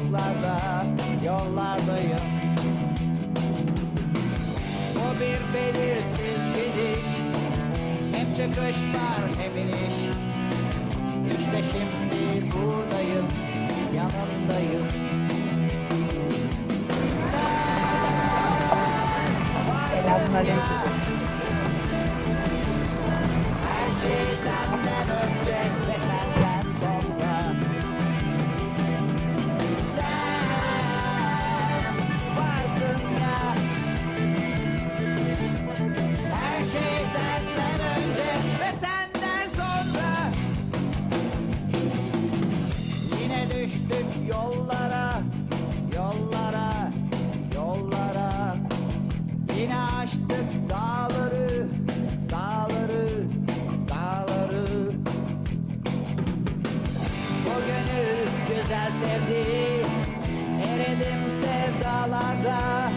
sokaklarda yollardayım. Bu bir belirsiz gidiş Hem çıkış var hem iniş. İşte şimdi buradayım yanındayım. Sen varsın ya. gönül güzel sevdi. Eridim sevdalarda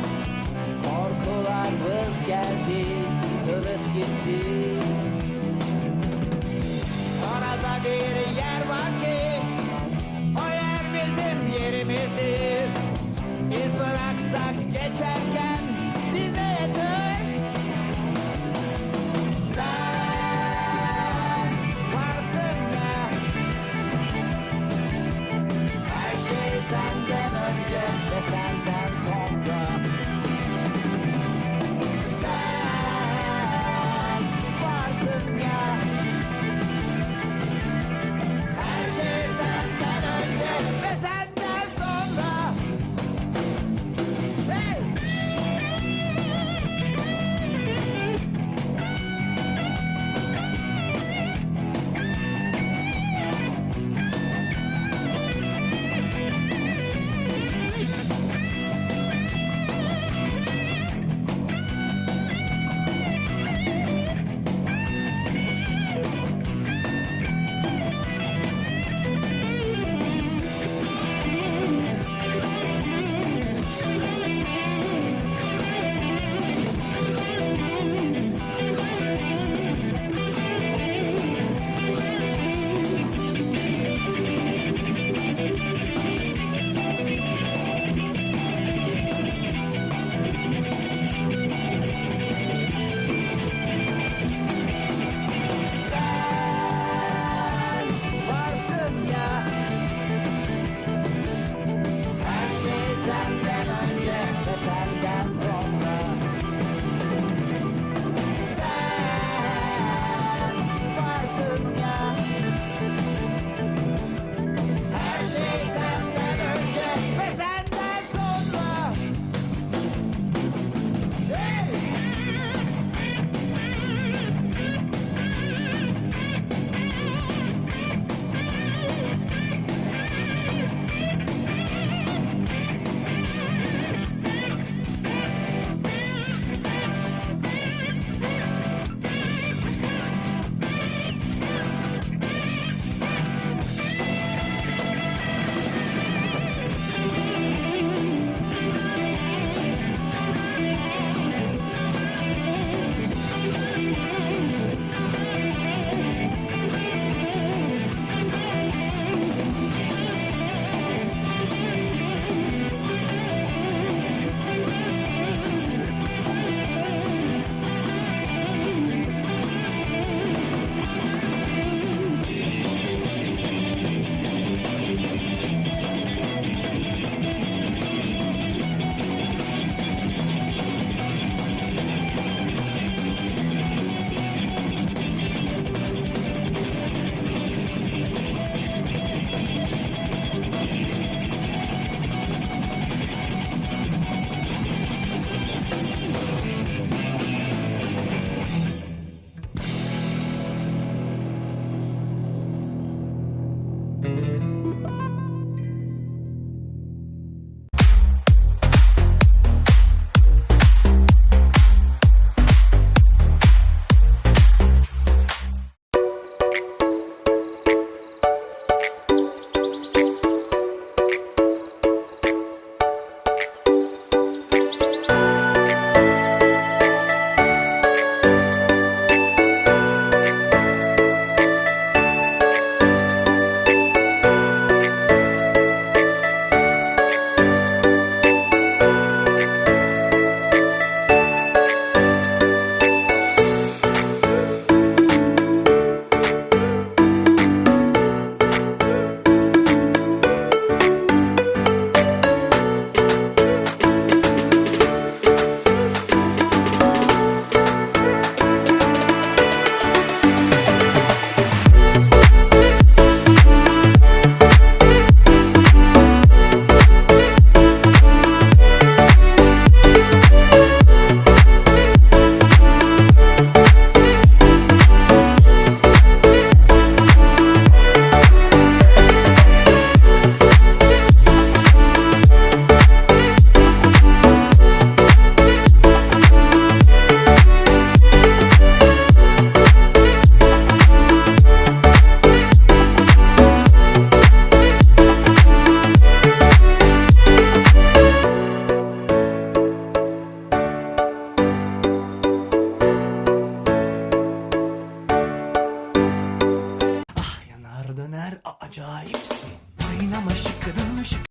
Korkular vız geldi Tırıs gitti. Orada bir yer var San